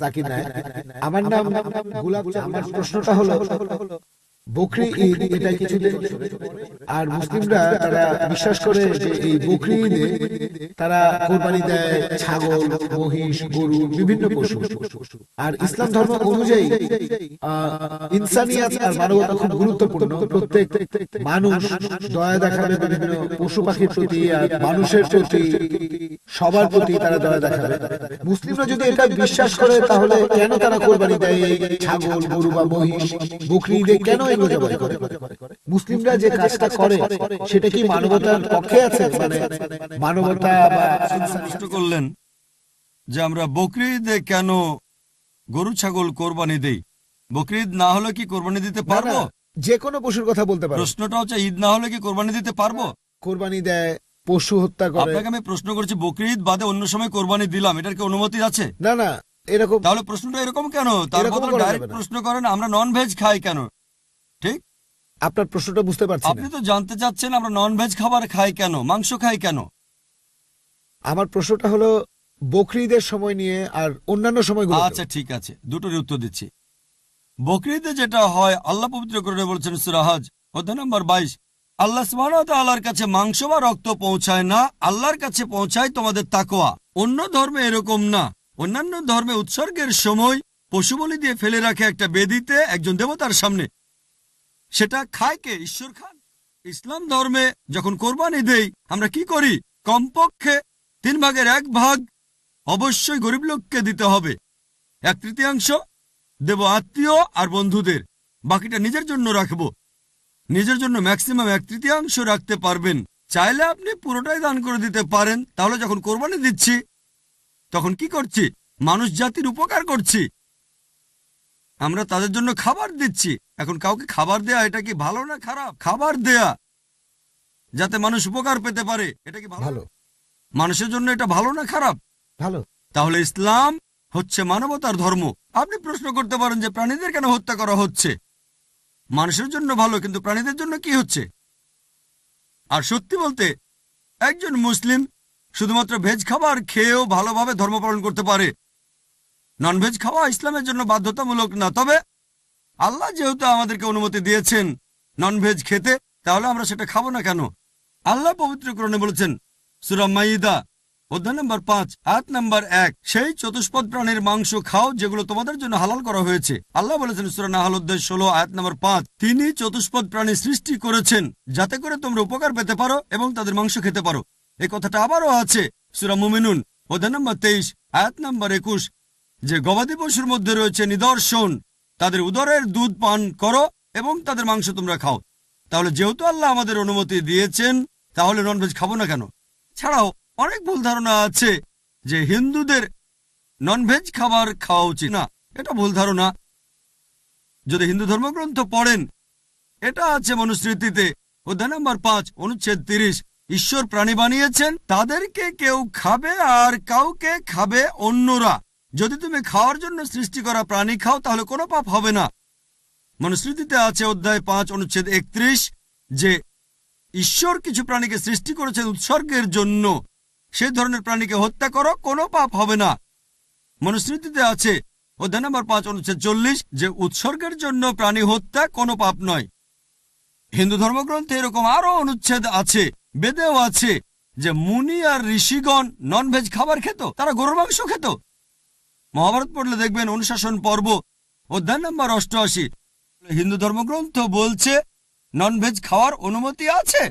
জাকির। আমার নাম গোলাপ আমার প্রশ্নটা হলো বকরি ঈদ এটা কিছুদিন আর মুসলিমরা তারা বিশ্বাস করে যে এই বকরি ঈদে তারা কোরবানি দেয় ছাগল মহিষ গরু বিভিন্ন পশু। আর ইসলাম ধর্ম অনুযায়ী ইনসানিয়াত আর মানবতা খুব গুরুত্বপূর্ণ। প্রত্যেক মানুষ দয়া দেখাবে বিভিন্ন পশু পাখির প্রতি আর মানুষের প্রতি সবার প্রতি তারা দয়া দেখাবে মুসলিমরা যদি এটা বিশ্বাস করে তাহলে কেন তারা কোরবানি দেয়? ছাগল গরু বা মহিষ বকরি ঈদে কেন করে মুসলিমরা যে কাজটা করে সেটা কি মানবতার পক্ষে আছে? মানে মানবতা বা প্রশ্ন করলেন যে আমরা বকরিদে কেন গরু ছাগল কোরবানি দেই? বকরিদ না হলে কি কোরবানি দিতে পারব? যে কোনো পশুর কথা বলতে পারো। প্রশ্নটা হচ্ছে ঈদ না হলে কি কোরবানি দিতে পারব? কোরবানি দেয় পশু হত্যা করে। আপনাকে আমি প্রশ্ন করছি বকরিদ বাদে অন্য সময় কোরবানি দিলাম এটার কি অনুমতি আছে? না না এরকম তাহলে প্রশ্নটা এরকম কেন? তার বদলে ডাইরেক্ট। প্রশ্ন করেন আমরা নন ভেজ খাই কেন? ঠিক? আপনার প্রশ্নটা বুঝতে পারছি আপনি তো জানতে চাচ্ছেন আমরা নন ভেজ খাবার খাই কেন? মাংস খাই কেন? আমার প্রশ্নটা হলো বকরিদের সময় নিয়ে আর অন্যান্য সময়গুলো আচ্ছা ঠিক আছে। দুটোর উত্তর দিচ্ছি। বকরিদে যেটা হয় আল্লাহ পবিত্র করে বলছেন সুরাহাজ অধ্যায় নম্বর বাইশ আল্লাহ আল্লাহর কাছে মাংস বা রক্ত পৌঁছায় না আল্লাহর কাছে পৌঁছায় তোমাদের তাকোয়া অন্য ধর্মে এরকম না। অন্যান্য ধর্মে উৎসর্গের সময় পশু বলি দিয়ে ফেলে রাখে একটা বেদিতে একজন দেবতার সামনে। সেটা খায় কে? ঈশ্বর খান। ইসলাম ধর্মে যখন কোরবানি দেই, আমরা কি করি? কমপক্ষে তিন ভাগের এক ভাগ অবশ্যই গরিব লোককে দিতে হবে। এক তৃতীয়াংশ দেব আত্মীয় আর বন্ধুদের। বাকিটা নিজের জন্য রাখব। নিজের জন্য ম্যাক্সিমাম এক তৃতীয়াংশ রাখতে পারবেন। চাইলে আপনি পুরোটাই দান করে দিতে পারেন। তাহলে যখন কোরবানি দিচ্ছি, তখন কি করছি? মানুষ জাতির উপকার করছি। আমরা তাদের জন্য খাবার দিচ্ছি। এখন কাউকে খাবার দেয়া এটা কি ভালো না খারাপ? খাবার দেয়া যাতে মানুষ উপকার পেতে পারে এটা কি ভালো? মানুষের জন্য এটা ভালো না খারাপ? ভালো। তাহলে ইসলাম হচ্ছে মানবতার ধর্ম। আপনি প্রশ্ন করতে পারেন যে প্রাণীদের কেন হত্যা করা হচ্ছে? মানুষের জন্য ভালো কিন্তু প্রাণীদের জন্য কি হচ্ছে? আর সত্যি বলতে একজন মুসলিম শুধুমাত্র ভেজ খাবার খেয়েও ভালোভাবে ধর্ম পালন করতে পারে। ননভেজ খাওয়া ইসলামের জন্য বাধ্যতামূলক না তবে আল্লাহ যেহেতু আমাদেরকে অনুমতি দিয়েছেন ননভেজ খেতে, তাহলে আমরা সেটা খাব না কেন? আল্লাহ পবিত্র পবিত্রকরণে বলেছেন সুরাম মাইদা, অধ্যায় নম্বর পাঁচ, আয়াত নম্বর এক, সেই চতুষ্পদ প্রাণীর মাংস খাও যেগুলো তোমাদের জন্য হালাল করা হয়েছে। আল্লাহ বলেছেন সুরা নাহাল অধ্যায় ষোলো, আয়াত নম্বর পাঁচ, তিনি চতুষ্পদ প্রাণী সৃষ্টি করেছেন যাতে করে তোমরা উপকার পেতে পারো এবং তাদের মাংস খেতে পারো। এই কথাটা আবারও আছে সুরা মুমিনুন, অধ্যায় নম্বর তেইশ, আয়াত নম্বর একুশ, যে গবাদি পশুর মধ্যে রয়েছে নিদর্শন তাদের উদরের দুধ পান করো এবং তাদের মাংস তোমরা খাও। তাহলে যেহেতু আল্লাহ আমাদের অনুমতি দিয়েছেন, তাহলে ননভেজ খাব না কেন? ছাড়াও অনেক ভুল ধারণা আছে যে হিন্দুদের ননভেজ খাবার খাওয়া উচিত না। এটা ভুল ধারণা। যদি হিন্দু ধর্মগ্রন্থ পড়েন, এটা আছে মনুস্মৃতিতে। অধ্যায় নম্বর পাঁচ, অনুচ্ছেদ তিরিশ, ঈশ্বর প্রাণী বানিয়েছেন, তাদেরকে কেউ খাবে আর কাউকে খাবে অন্যরা। যদি তুমি খাওয়ার জন্য সৃষ্টি করা প্রাণী খাও, তাহলে কোনো পাপ হবে না। মনুস্মৃতিতে আছে অধ্যায় পাঁচ, অনুচ্ছেদ একত্রিশ, যে ঈশ্বর কিছু প্রাণীকে সৃষ্টি করেছেন উৎসর্গের জন্য। সেই ধরনের প্রাণীকে হত্যা করো, কোনো পাপ হবে না। মনুস্মৃতিতে আছে অধ্যায় নম্বর পাঁচ, অনুচ্ছেদ চল্লিশ, যে উৎসর্গের জন্য প্রাণী হত্যা কোনো পাপ নয়। হিন্দু ধর্মগ্রন্থে এরকম আরও অনুচ্ছেদ আছে, বেদেও আছে, যে মুনি আর ঋষিগণ ননভেজ খাবার খেত, তারা গরুর মাংস খেত। মহাভারত পড়লে দেখবেন অনুশাসন পর্ব, অধ্যায় নম্বর অষ্টআশি। হিন্দু ধর্মগ্রন্থ বলছে ননভেজ খাওয়ার অনুমতি আছে?